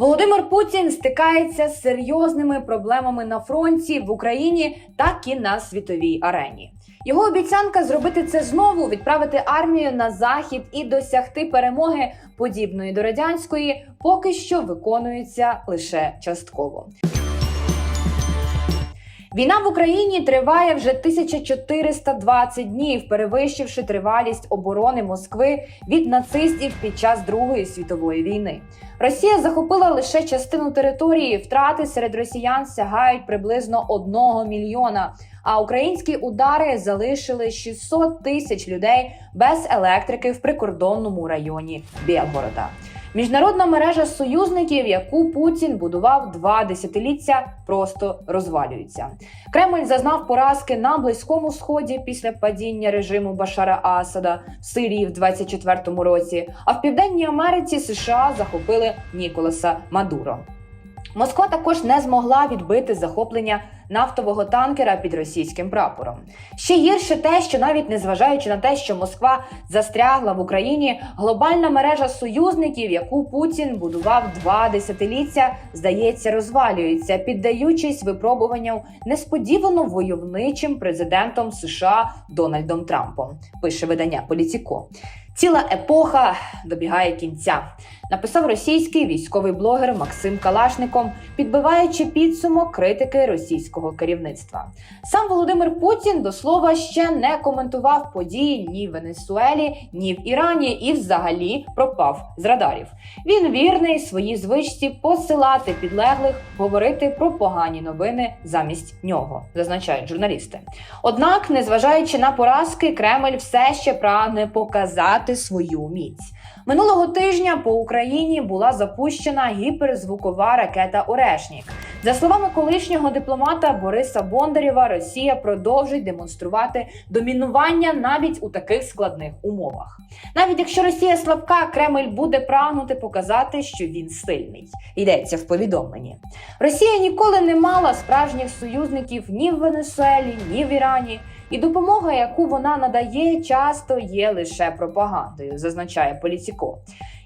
Володимир Путін стикається з серйозними проблемами на фронті в Україні, так і на світовій арені. Його обіцянка зробити це знову, відправити армію на захід і досягти перемоги, подібної до радянської, поки що виконується лише частково. Війна в Україні триває вже 1420 днів, перевищивши тривалість оборони Москви від нацистів під час Другої світової війни. Росія захопила лише частину території. Втрати серед росіян сягають приблизно 1 мільйона. А українські удари залишили 600 тисяч людей без електрики в прикордонному районі Білгорода. Міжнародна мережа союзників, яку Путін будував два десятиліття, просто розвалюється. Кремль зазнав поразки на близькому сході після падіння режиму Башара Асада в Сирії в 24-му році. А в південній Америці США захопили Ніколаса Мадуро. Москва також не змогла відбити захоплення нафтового танкера під російським прапором. Ще гірше те, що навіть незважаючи на те, що Москва застрягла в Україні, глобальна мережа союзників, яку Путін будував два десятиліття, здається, розвалюється, піддаючись випробуванню несподівано войовничим президентом США Дональдом Трампом. Пише видання Політіко. Ціла епоха добігає кінця. Написав російський військовий блогер Максим Калашником, підбиваючи підсумок критики російського керівництва. Сам Володимир Путін до слова ще не коментував події ні в Венесуелі, ні в Ірані і взагалі пропав з радарів. Він вірний своїй звичці посилати підлеглих, говорити про погані новини замість нього, зазначають журналісти. Однак, незважаючи на поразки, Кремль все ще прагне показати свою міць. Минулого тижня по Україні була запущена гіперзвукова ракета Орешнік. За словами колишнього дипломата Бориса Бондарєва, Росія продовжить демонструвати домінування навіть у таких складних умовах. Навіть якщо Росія слабка, Кремль буде прагнути показати, що він сильний. Йдеться в повідомленні. Росія ніколи не мала справжніх союзників ні в Венесуелі, ні в Ірані. І допомога, яку вона надає, часто є лише пропагандою, зазначає Поліціко.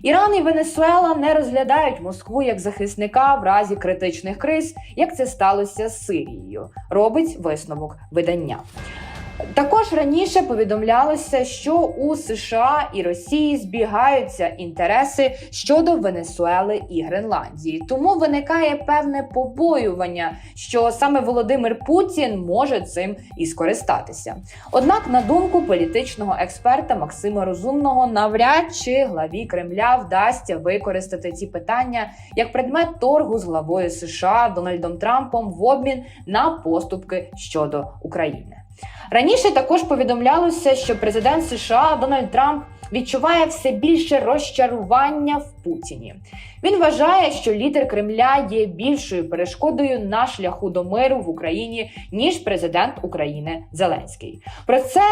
Іран і Венесуела не розглядають Москву як захисника в разі критичних криз, як це сталося з Сирією. Робить висновок видання. Також раніше повідомлялося, що у США і Росії збігаються інтереси щодо Венесуели і Гренландії. Тому виникає певне побоювання, що саме Володимир Путін може цим і скористатися. Однак, на думку політичного експерта Максима Розумного, навряд чи главі Кремля вдасться використати ці питання як предмет торгу з главою США Дональдом Трампом в обмін на поступки щодо України. Раніше також повідомлялося, що президент США Дональд Трамп відчуває все більше розчарування в Путіні. Він вважає, що лідер Кремля є більшою перешкодою на шляху до миру в Україні ніж президент України Зеленський. Про це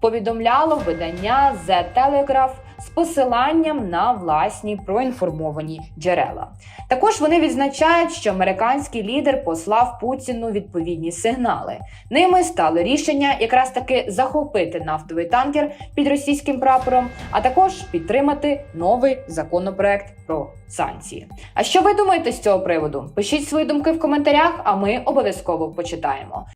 повідомляло видання The Telegraph з посиланням на власні проінформовані джерела. Також вони відзначають, що американський лідер послав Путіну відповідні сигнали. Ними стало рішення якраз таки захопити нафтовий танкер під російським прапором, а також підтримати новий законопроект про санкції. А що ви думаєте з цього приводу? Пишіть свої думки в коментарях, а ми обов'язково почитаємо.